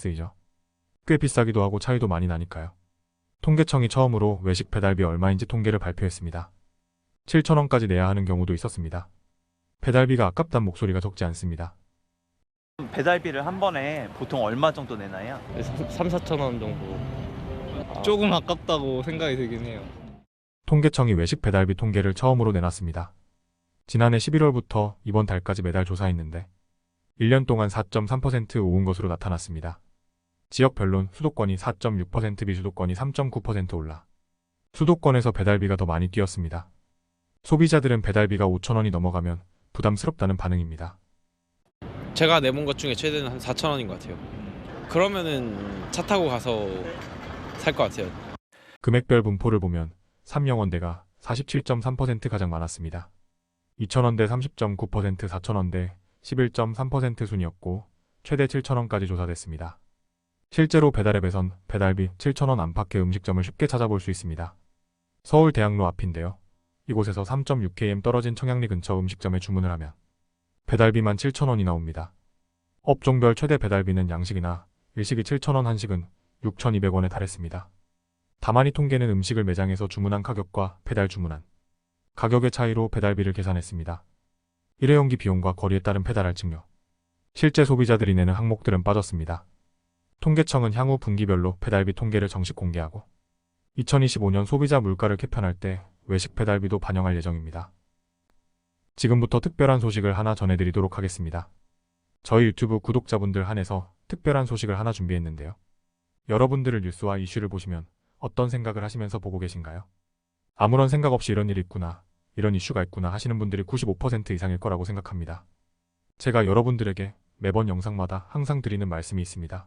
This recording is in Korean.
쓰이죠. 꽤 비싸기도 하고 차이도 많이 나니까요. 통계청이 처음으로 외식 배달비 얼마인지 통계를 발표했습니다. 7천원까지 내야 하는 경우도 있었습니다. 배달비가 아깝단 목소리가 적지 않습니다. 배달비를 한 번에 보통 얼마 정도 내나요? 3, 4천 원 정도 조금 아깝다고 생각이 들긴 해요 통계청이 외식 배달비 통계를 처음으로 내놨습니다. 지난해 11월부터 이번 달까지 매달 조사했는데 1년 동안 4.3% 오른 것으로 나타났습니다. 지역별론 수도권이 4.6% 비수도권이 3.9% 올라 수도권에서 배달비가 더 많이 뛰었습니다. 소비자들은 배달비가 5천원이 넘어가면 부담스럽다는 반응입니다. 제가 내본 것 중에 최대는 한 4천 원인 것 같아요. 그러면은 차 타고 가서 살 것 같아요. 금액별 분포를 보면 3영원대가 47.3% 가장 많았습니다. 2천원대 30.9%, 4천원대 11.3% 순이었고 최대 7천원까지 조사됐습니다. 실제로 배달앱에선 배달비 7천원 안팎의 음식점을 쉽게 찾아볼 수 있습니다. 서울 대학로 앞인데요. 이곳에서 3.6km 떨어진 청량리 근처 음식점에 주문을 하면 배달비만 7천원이 나옵니다. 업종별 최대 배달비는 양식이나 일식이 7천원, 한식은 6,200원에 달했습니다. 다만 이 통계는 음식을 매장에서 주문한 가격과 배달 주문한 가격의 차이로 배달비를 계산했습니다. 일회용기 비용과 거리에 따른 배달할 증료, 실제 소비자들이 내는 항목들은 빠졌습니다. 통계청은 향후 분기별로 배달비 통계를 정식 공개하고 2025년 소비자 물가를 개편할 때 외식 배달비도 반영할 예정입니다. 지금부터 특별한 소식을 하나 전해드리도록 하겠습니다. 저희 유튜브 구독자분들 한해서 특별한 소식을 하나 준비했는데요. 여러분들을 뉴스와 이슈를 보시면 어떤 생각을 하시면서 보고 계신가요? 아무런 생각 없이 이런 일이 있구나, 이런 이슈가 있구나 하시는 분들이 95% 이상일 거라고 생각합니다. 제가 여러분들에게 매번 영상마다 항상 드리는 말씀이 있습니다.